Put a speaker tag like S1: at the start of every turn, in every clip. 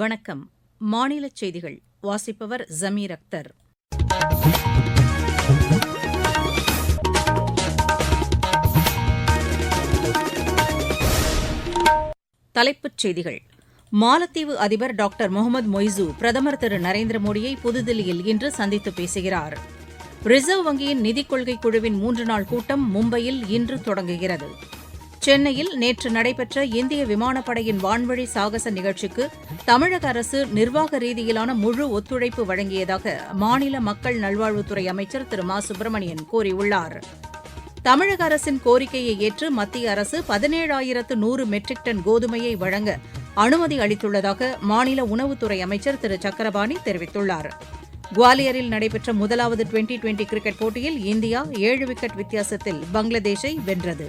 S1: வணக்கம் மாநிலச் செய்திகள் வாசிப்பவர் ஜமீர் அக்தர் தலைப்புச் செய்திகள் மாலத்தீவு அதிபர் டாக்டர் முகமது மொய்சு பிரதமர் திரு நரேந்திர மோடியை புதுதில்லியில் இன்று சந்தித்து பேசுகிறார் ரிசர்வ் வங்கியின் நிதிக் கொள்கை குழுவின் மூன்று நாள் கூட்டம் மும்பையில் இன்று தொடங்குகிறது சென்னையில் நேற்று நடைபெற்ற இந்திய விமானப்படையின் வான்வழி சாகச நிகழ்ச்சிக்கு தமிழக அரசு நிர்வாக ரீதியிலான முழு ஒத்துழைப்பு வழங்கியதாக மாநில மக்கள் நல்வாழ்வுத்துறை அமைச்சர் திரு மா சுப்பிரமணியன் கூறியுள்ளார் தமிழக அரசின் கோரிக்கையை ஏற்று மத்திய அரசு பதினேழாயிரத்து நூறு மெட்ரிக் டன் கோதுமையை வழங்க அனுமதி அளித்துள்ளதாக மாநில உணவுத்துறை அமைச்சர் திரு சக்கரபாணி தெரிவித்துள்ளார் குவாலியரில் நடைபெற்ற முதலாவது டுவெண்டி டுவெண்டி கிரிக்கெட் போட்டியில் இந்தியா ஏழு விக்கெட் வித்தியாசத்தில் பங்களாதேஷை வென்றது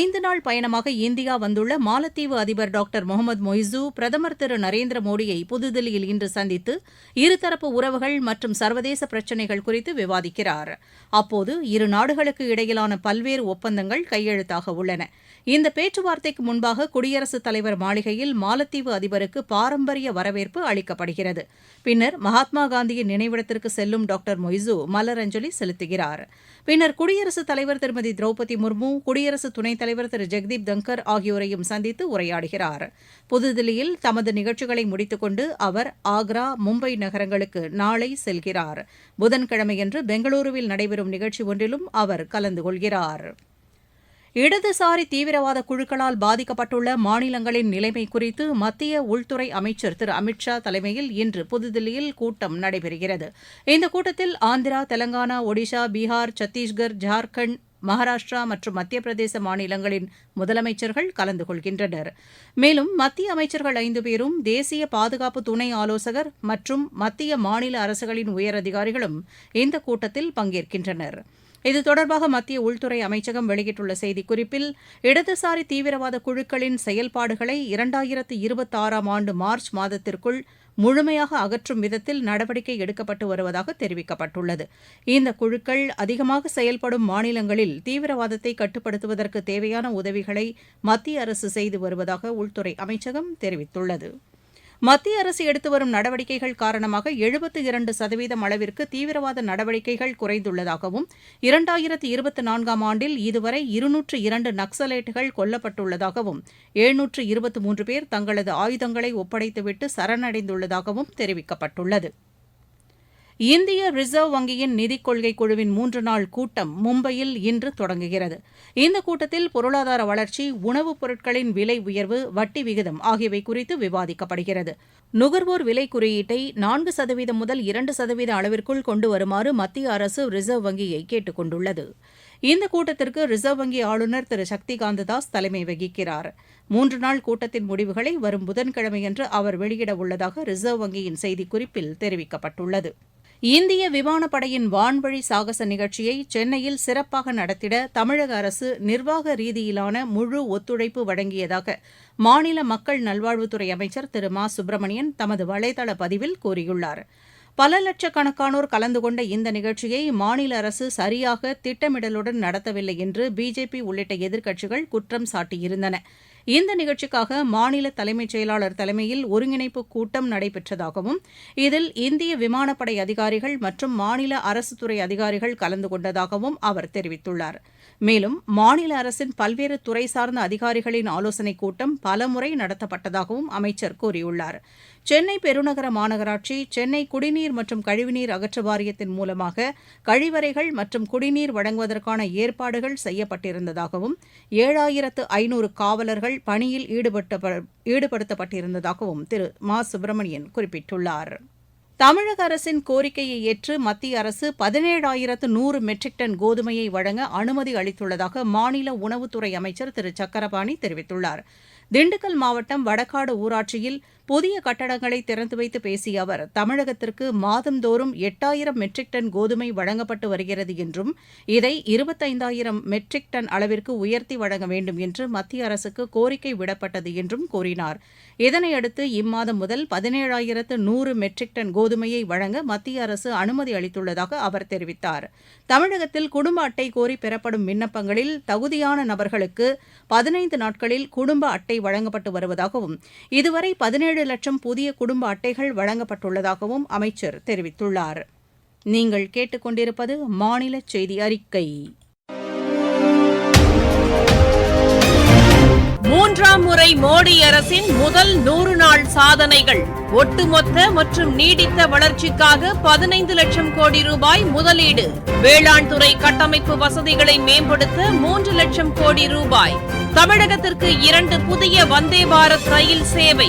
S1: ஐந்து நாள் பயணமாக இந்தியா வந்துள்ள மாலத்தீவு அதிபர் டாக்டர் முகமது மொய்சு பிரதமர் திரு நரேந்திர மோடியை புதுதில்லியில் இன்று சந்தித்து இருதரப்பு உறவுகள் மற்றும் சர்வதேச பிரச்சினைகள் குறித்து விவாதிக்கிறார் அப்போது இரு நாடுகளுக்கு இடையிலான பல்வேறு ஒப்பந்தங்கள் கையெழுத்தாக உள்ளன இந்த பேச்சுவார்த்தைக்கு முன்பாக குடியரசுத் தலைவர் மாளிகையில் மாலத்தீவு அதிபருக்கு பாரம்பரிய வரவேற்பு அளிக்கப்படுகிறது பின்னர் மகாத்மா காந்தியின் நினைவிடத்திற்கு செல்லும் டாக்டர் மொய்சு மலரஞ்சலி செலுத்துகிறார் பின்னர் குடியரசுத் தலைவர் திருமதி திரௌபதி முர்மு குடியரசு துணை துணைத் தலைவர் திரு ஜெக்தீப் தங்கர் ஆகியோரையும் சந்தித்து உரையாடுகிறார் புதுதில்லியில் தமது நிகழ்ச்சிகளை முடித்துக்கொண்டு அவர் ஆக்ரா மும்பை நகரங்களுக்கு நாளை செல்கிறார் புதன்கிழமையன்று பெங்களூருவில் நடைபெறும் நிகழ்ச்சி ஒன்றிலும் அவர் கலந்து கொள்கிறார் இடதுசாரி தீவிரவாத குழுக்களால் பாதிக்கப்பட்டுள்ள மாநிலங்களின் நிலைமை குறித்து மத்திய உள்துறை அமைச்சர் திரு அமித்ஷா தலைமையில் இன்று புதுதில்லியில் கூட்டம் நடைபெறுகிறது இந்த கூட்டத்தில் ஆந்திரா தெலங்கானா ஒடிஷா பீகார் சத்தீஸ்கர் ஜார்க்கண்ட் மகாராஷ்டிரா மற்றும் மத்திய பிரதேச மாநிலங்களின் முதலமைச்சர்கள் கலந்து கொள்கின்றனர் மேலும் மத்திய அமைச்சர்கள் ஐந்து பேரும் தேசிய பாதுகாப்பு துணை ஆலோசகர் மற்றும் மத்திய மாநில அரசுகளின் உயரதிகாரிகளும் இந்த கூட்டத்தில் பங்கேற்கின்றனா் இது தொடர்பாக மத்திய உள்துறை அமைச்சகம் வெளியிட்டுள்ள செய்திக்குறிப்பில் இடதுசாரி தீவிரவாத குழுக்களின் செயல்பாடுகளை இரண்டாயிரத்து இருபத்தாறாம் ஆண்டு மார்ச் மாதத்திற்குள் முழுமையாக அகற்றும் விதத்தில் நடவடிக்கை எடுக்கப்பட்டு வருவதாக தெரிவிக்கப்பட்டுள்ளது இந்த குழுக்கள் அதிகமாக செயல்படும் மாநிலங்களில் தீவிரவாதத்தை கட்டுப்படுத்துவதற்கு தேவையான உதவிகளை மத்திய அரசு செய்து வருவதாக உள்துறை அமைச்சகம் தெரிவித்துள்ளது மத்திய அரசு எடுத்து வரும் நடவடிக்கைகள் காரணமாக எழுபத்து இரண்டு சதவீதம் அளவிற்கு தீவிரவாத நடவடிக்கைகள் குறைந்துள்ளதாகவும் இரண்டாயிரத்து இருபத்தி நான்காம் ஆண்டில் இதுவரை இருநூற்று இரண்டு நக்சலைட்டுகள் கொல்லப்பட்டுள்ளதாகவும் எழுநூற்று இருபத்தி மூன்று பேர் தங்களது ஆயுதங்களை ஒப்படைத்துவிட்டு சரணடைந்துள்ளதாகவும் தெரிவிக்கப்பட்டுள்ளது இந்திய ரிசர்வ் வங்கியின் நிதிக் கொள்கை குழுவின் மூன்று நாள் கூட்டம் மும்பையில் இன்று தொடங்குகிறது இந்த கூட்டத்தில் பொருளாதார வளர்ச்சி உணவுப் பொருட்களின் விலை உயர்வு வட்டி விகிதம் ஆகியவை குறித்து விவாதிக்கப்படுகிறது நுகர்வோர் விலை குறியீட்டை நான்கு சதவீதம் முதல் இரண்டு சதவீத அளவிற்குள் கொண்டு வருமாறு மத்திய அரசு ரிசர்வ் வங்கியை கேட்டுக் கொண்டுள்ளது இந்த கூட்டத்திற்கு ரிசர்வ் வங்கி ஆளுநர் திரு சக்திகாந்த தாஸ் தலைமை வகிக்கிறார் மூன்று நாள் கூட்டத்தின் முடிவுகளை வரும் புதன்கிழமையன்று அவர் வெளியிட உள்ளதாக ரிசர்வ் வங்கியின் செய்திக்குறிப்பில் தெரிவிக்கப்பட்டுள்ளது இந்திய விமானப்படையின் வான்வழி சாகச நிகழ்ச்சியை சென்னையில் சிறப்பாக நடத்திட தமிழக அரசு நிர்வாக ரீதியிலான முழு ஒத்துழைப்பு வழங்கியதாக மாநில மக்கள் நல்வாழ்வுத்துறை அமைச்சர் திரு மா சுப்பிரமணியன் தமது வலைதள பதிவில் கூறியுள்ளார் பல லட்சக்கணக்கானோர் கலந்து கொண்ட இந்த நிகழ்ச்சியை மாநில அரசு சரியாக திட்டமிடலுடன் நடத்தவில்லை என்று பிஜேபி உள்ளிட்ட எதிர்க்கட்சிகள் குற்றம் சாட்டியிருந்தன இந்த நிகழ்ச்சிக்காக மாநில தலைமைச் செயலாளர் தலைமையில் ஒருங்கிணைப்பு கூட்டம் நடைபெற்றதாகவும் இதில் இந்திய விமானப்படை அதிகாரிகள் மற்றும் மாநில அரசு துறை அதிகாரிகள் கலந்து கொண்டதாகவும் அவர் தெரிவித்துள்ளார் மேலும் மாநில அரசின் பல்வேறு துறை சார்ந்த அதிகாரிகளின் ஆலோசனைக் கூட்டம் பலமுறை நடத்தப்பட்டதாகவும் அமைச்சர் கூறியுள்ளாா் சென்னை பெருநகர மாநகராட்சி சென்னை குடிநீர் மற்றும் கழிவுநீர் அகற்று வாரியத்தின் மூலமாக கழிவறைகள் மற்றும் குடிநீர் வழங்குவதற்கான ஏற்பாடுகள் செய்யப்பட்டிருந்ததாகவும் ஏழாயிரத்து ஐநூறு காவலர்கள் பணியில் ஈடுபடுத்தப்பட்டிருந்ததாகவும் திரு மா சுப்பிரமணியன் குறிப்பிட்டுள்ளார் தமிழக அரசின் கோரிக்கையை ஏற்று மத்திய அரசு பதினேழாயிரத்து நூறு மெட்ரிக் டன் கோதுமையை வழங்க அனுமதி அளித்துள்ளதாக மாநில உணவுத்துறை அமைச்சர் திரு சக்கரபாணி தெரிவித்துள்ளார் திண்டுக்கல் மாவட்டம் வடக்காடு ஊராட்சியில் புதிய கட்டடங்களை திறந்து வைத்து பேசிய அவர் தமிழகத்திற்கு மாதந்தோறும் எட்டாயிரம் மெட்ரிக் டன் கோதுமை வழங்கப்பட்டு வருகிறது என்றும் இதை இருபத்தைந்தாயிரம் மெட்ரிக் டன் அளவிற்கு உயர்த்தி வழங்க வேண்டும் என்று மத்திய அரசுக்கு கோரிக்கை விடப்பட்டது என்றும் கூறினார் இதனையடுத்து இம்மாதம் முதல் பதினேழாயிரத்து நூறு மெட்ரிக் டன் கோதுமையை வழங்க மத்திய அரசு அனுமதி அளித்துள்ளதாக அவர் தெரிவித்தார் தமிழகத்தில் குடும்ப அட்டை கோரி பெறப்படும் விண்ணப்பங்களில் தகுதியான நபர்களுக்கு பதினைந்து நாட்களில் குடும்ப அட்டை வழங்கப்பட்டு வருவதாகவும் இதுவரை பதினேழு ஏழு லட்சம் புதிய குடும்ப அட்டைகள் வழங்கப்பட்டுள்ளதாகவும் அமைச்சர் தெரிவித்துள்ளார் நீங்கள் கேட்டுக்கொண்டிருப்பது மாநில செய்தி அறிக்கை
S2: மூன்றாம் முறை மோடி அரசின் முதல் நூறு நாள் சாதனைகள் ஒட்டுமொத்த மற்றும் நீடித்த வளர்ச்சிக்காக பதினைந்து லட்சம் கோடி ரூபாய் முதலீடு வேளாண் துறை கட்டமைப்பு வசதிகளை மேம்படுத்த மூன்று லட்சம் கோடி ரூபாய் தமிழகத்திற்கு இரண்டு புதிய வந்தே பாரத் ரயில் சேவை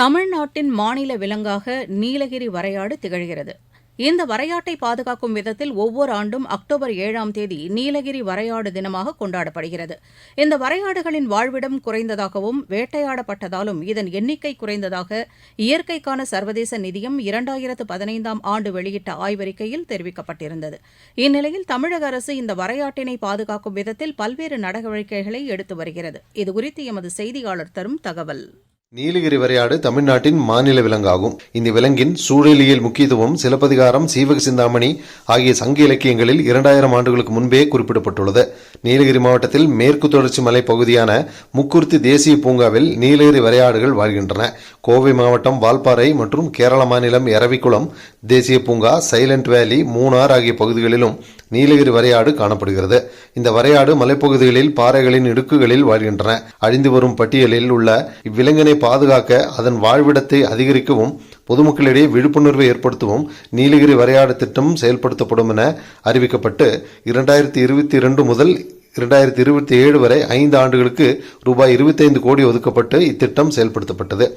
S1: தமிழ்நாட்டின் மாநில விலங்காக நீலகிரி வரையாடு திகழ்கிறது இந்த வரையாட்டை பாதுகாக்கும் விதத்தில் ஒவ்வொரு ஆண்டும் அக்டோபர் ஏழாம் தேதி நீலகிரி வரையாடு தினமாக கொண்டாடப்படுகிறது இந்த வரையாடுகளின் வாழ்விடம் குறைந்ததாகவும் வேட்டையாடப்பட்டதாலும் இதன் எண்ணிக்கை குறைந்ததாக இயற்கைக்கான சர்வதேச நிதியம் இரண்டாயிரத்து பதினைந்தாம் ஆண்டு வெளியிட்ட ஆய்வறிக்கையில் தெரிவிக்கப்பட்டிருந்தது இந்நிலையில் தமிழக அரசு இந்த வரையாட்டினை பாதுகாக்கும் விதத்தில் பல்வேறு நடவடிக்கைகளை எடுத்து வருகிறது இதுகுறித்து எமது செய்தியாளர் தரும் தகவல்
S3: நீலகிரி வரையாடு தமிழ்நாட்டின் மாநில விலங்காகும் இந்த விலங்கின் சூழலியல் முக்கியத்துவம் சிலப்பதிகாரம் சீவக சிந்தாமணி ஆகிய சங்க இலக்கியங்களில் இரண்டாயிரம் ஆண்டுகளுக்கு முன்பே குறிப்பிடப்பட்டுள்ளது நீலகிரி மாவட்டத்தில் மேற்கு தொடர்ச்சி மலை பகுதியான முக்குர்த்தி தேசிய பூங்காவில் நீலகிரி வரையாடுகள் வாழ்கின்றன கோவை மாவட்டம் வால்பாறை மற்றும் கேரள மாநிலம் எரவிக்குளம் தேசிய பூங்கா சைலண்ட் வேலி மூணார் ஆகிய பகுதிகளிலும் நீலகிரி வரையாடு காணப்படுகிறது இந்த வரையாடு மலைப்பகுதிகளில் பாறைகளின் இடுக்குகளில் வாழ்கின்றன அழிந்து வரும் பட்டியலில் உள்ள இவ்விலங்கினை பாதுகாக்க அதன் வாழ்விடத்தை அதிகரிக்கவும் பொதுமக்களிடையே விழிப்புணர்வை ஏற்படுத்தவும் நீலகிரி வரையாடு திட்டம் செயல்படுத்தப்படும் என அறிவிக்கப்பட்டு இரண்டாயிரத்தி இருபத்தி இரண்டு முதல் இரண்டாயிரத்தி இருபத்தி ஏழு வரை ஐந்து ஆண்டுகளுக்கு ரூபாய் இருபத்தைந்து கோடி ஒதுக்கப்பட்டு இத்திட்டம் செயல்படுத்தப்பட்டது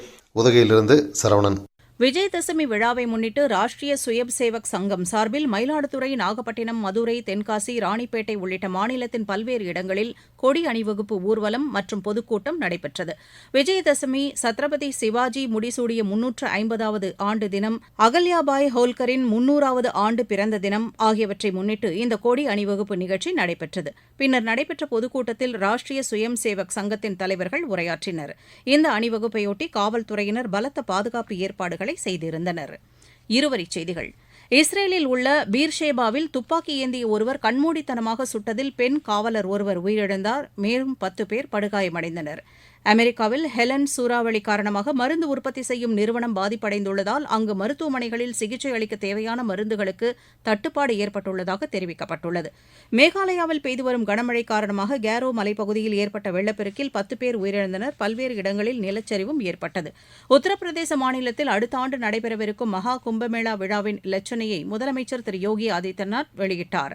S3: உதகையிலிருந்து
S1: சரவணன் விஜயதசமி விழாவை முன்னிட்டு ராஷ்ட்ரிய சுயப் சேவக் சங்கம் சார்பில் மயிலாடுதுறை நாகப்பட்டினம் மதுரை தென்காசி ராணிப்பேட்டை உள்ளிட்ட மாநிலத்தின் பல்வேறு இடங்களில் கொடி அணிவகுப்பு ஊர்வலம் மற்றும் பொதுக்கூட்டம் நடைபெற்றது விஜயதசமி சத்ரபதி சிவாஜி முடிசூடிய முன்னூற்று ஐம்பதாவது ஆண்டு தினம் அகல்யாபாய் ஹோல்கரின் முன்னூறாவது ஆண்டு பிறந்த தினம் ஆகியவற்றை முன்னிட்டு இந்த கொடி அணிவகுப்பு நிகழ்ச்சி நடைபெற்றது பின்னர் நடைபெற்ற பொதுக்கூட்டத்தில் ராஷ்ட்ரிய சுயம் சேவக் சங்கத்தின் தலைவர்கள் உரையாற்றினர் இந்த அணிவகுப்பையொட்டி காவல்துறையினர் பலத்த பாதுகாப்பு ஏற்பாடுகளை செய்திருந்தனர் இருவரிச் செய்திகள் இஸ்ரேலில் உள்ள பீர்ஷேபாவில் துப்பாக்கி ஏந்திய ஒருவர் கண்மூடித்தனமாக சுட்டதில் பெண் காவலர் ஒருவர் உயிரிழந்தார் மேலும் பத்து பேர் படுகாயமடைந்தனா் அமெரிக்காவில் ஹெலன் சூறாவளி காரணமாக மருந்து உற்பத்தி செய்யும் நிறுவனம் பாதிப்படைந்துள்ளதால் அங்கு மருத்துவமனைகளில் சிகிச்சை அளிக்க தேவையான மருந்துகளுக்கு தட்டுப்பாடு ஏற்பட்டுள்ளதாக தெரிவிக்கப்பட்டுள்ளது மேகாலயாவில் பெய்து வரும் கனமழை காரணமாக கேரோ மலைப்பகுதியில் ஏற்பட்ட வெள்ளப்பெருக்கில் பத்து பேர் உயிரிழந்தனர் பல்வேறு இடங்களில் நிலச்சரிவும் ஏற்பட்டது உத்தரப்பிரதேச மாநிலத்தில் அடுத்த ஆண்டு நடைபெறவிருக்கும் மகா கும்பமேளா விழாவின் இலச்சனையை முதலமைச்சர் திரு யோகி ஆதித்யநாத் வெளியிட்டாா்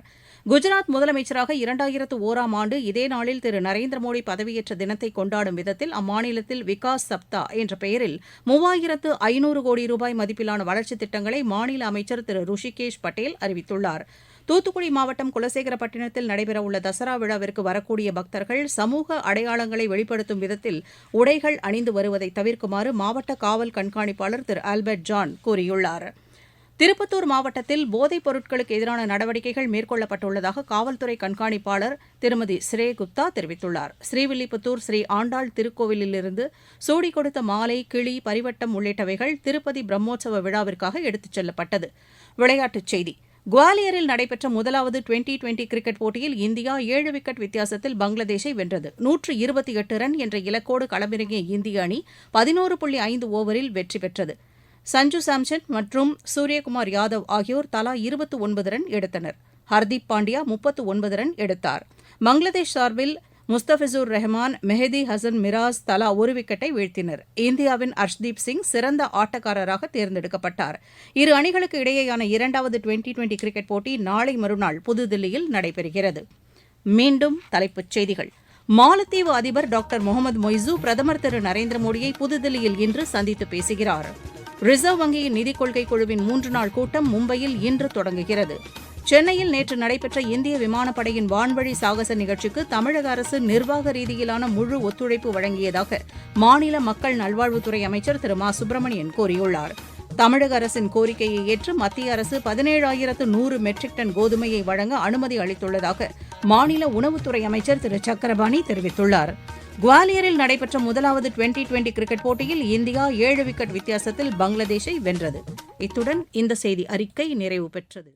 S1: குஜராத் முதலமைச்சராக இரண்டாயிரத்து ஒராம் ஆண்டு இதே நாளில் திரு நரேந்திர மோடி பதவியேற்ற தினத்தை கொண்டாடும் விதத்தில் அம்மாநிலத்தில் விகாஸ் சப்தா என்ற பெயரில் மூவாயிரத்து ஐநூறு கோடி ரூபாய் மதிப்பிலான வளர்ச்சித் திட்டங்களை மாநில அமைச்சர் திரு ருஷிகேஷ் பட்டேல் அறிவித்துள்ளார் தூத்துக்குடி மாவட்டம் குலசேகரப்பட்டினத்தில் நடைபெறவுள்ள தசரா விழாவிற்கு வரக்கூடிய பக்தர்கள் சமூக அடையாளங்களை வெளிப்படுத்தும் விதத்தில் உடைகள் அணிந்து வருவதை தவிர்க்குமாறு மாவட்ட காவல் கண்காணிப்பாளர் திரு ஆல்பர்ட் ஜான் கூறியுள்ளாா் திருப்பத்தூர் மாவட்டத்தில் போதைப் பொருட்களுக்கு எதிரான நடவடிக்கைகள் மேற்கொள்ளப்பட்டுள்ளதாக காவல்துறை கண்காணிப்பாளர் திருமதி ஸ்ரேகுப்தா தெரிவித்துள்ளார் ஸ்ரீவில்லிபுத்தூர் ஸ்ரீ ஆண்டாள் திருக்கோவிலிலிருந்து சூடி கொடுத்த மாலை கிளி பரிவட்டம் உள்ளிட்டவைகள் திருப்பதி பிரம்மோற்சவ விழாவிற்காக எடுத்துச் செல்லப்பட்டது விளையாட்டுச் செய்தி குவாலியரில் நடைபெற்ற முதலாவது டுவெண்டி டுவெண்டி கிரிக்கெட் போட்டியில் இந்தியா ஏழு விக்கெட் வித்தியாசத்தில் பங்களாதேஷை வென்றது நூற்று இருபத்தி எட்டு ரன் என்ற இலக்கோடு களமிறங்கிய இந்திய அணி பதினோரு புள்ளி ஐந்து ஓவரில் வெற்றி பெற்றது சஞ்சு சாம்சன் மற்றும் சூரியகுமார் யாதவ் ஆகியோர் தலா இருபத்து ஒன்பது ரன் எடுத்தனர் ஹர்தீப் பாண்டியா முப்பத்து ஒன்பது ரன் எடுத்தார் பங்களாதேஷ் சார்பில் முஸ்தபிசூர் ரஹ்மான் மெஹதி ஹசன் மிராஸ் தலா ஒரு விக்கெட்டை வீழ்த்தினர் இந்தியாவின் அர்ஷ்தீப் சிங் சிறந்த ஆட்டக்காரராக தேர்ந்தெடுக்கப்பட்டார் இரு அணிகளுக்கு இடையேயான இரண்டாவது டுவெண்டி டுவெண்டி கிரிக்கெட் போட்டி நாளை மறுநாள் புதுதில்லியில் நடைபெறுகிறது மீண்டும் தலைப்புச் செய்திகள் மாலத்தீவு அதிபர் டாக்டர் முகமது மொய்சு பிரதமர் திரு நரேந்திர மோடியை புதுதில்லியில் இன்று சந்தித்து பேசுகிறாா் ரிசர்வ் வங்கியின் நிதிக் கொள்கை குழுவின் மூன்று நாள் கூட்டம் மும்பையில் இன்று தொடங்குகிறது சென்னையில் நேற்று நடைபெற்ற இந்திய விமானப்படையின் வான்வழி சாகச நிகழ்ச்சிக்கு தமிழக அரசு நிர்வாக ரீதியிலான முழு ஒத்துழைப்பு வழங்கியதாக மாநில மக்கள் நல்வாழ்வுத்துறை அமைச்சர் திரு மா சுப்பிரமணியன் கூறியுள்ளார் தமிழக அரசின் கோரிக்கையை ஏற்று மத்திய அரசு பதினேழாயிரத்து நூறு மெட்ரிக் டன் கோதுமையை வழங்க அனுமதி அளித்துள்ளதாக மாநில உணவுத்துறை அமைச்சர் திரு சக்கரபாணி தெரிவித்துள்ளாா் குவாலியரில் நடைபெற்ற முதலாவது டுவெண்டி டுவெண்டி கிரிக்கெட் போட்டியில் இந்தியா ஏழு விக்கெட் வித்தியாசத்தில் பங்களாதேஷை வென்றது இத்துடன் இந்த செய்தி அறிக்கை நிறைவு பெற்றது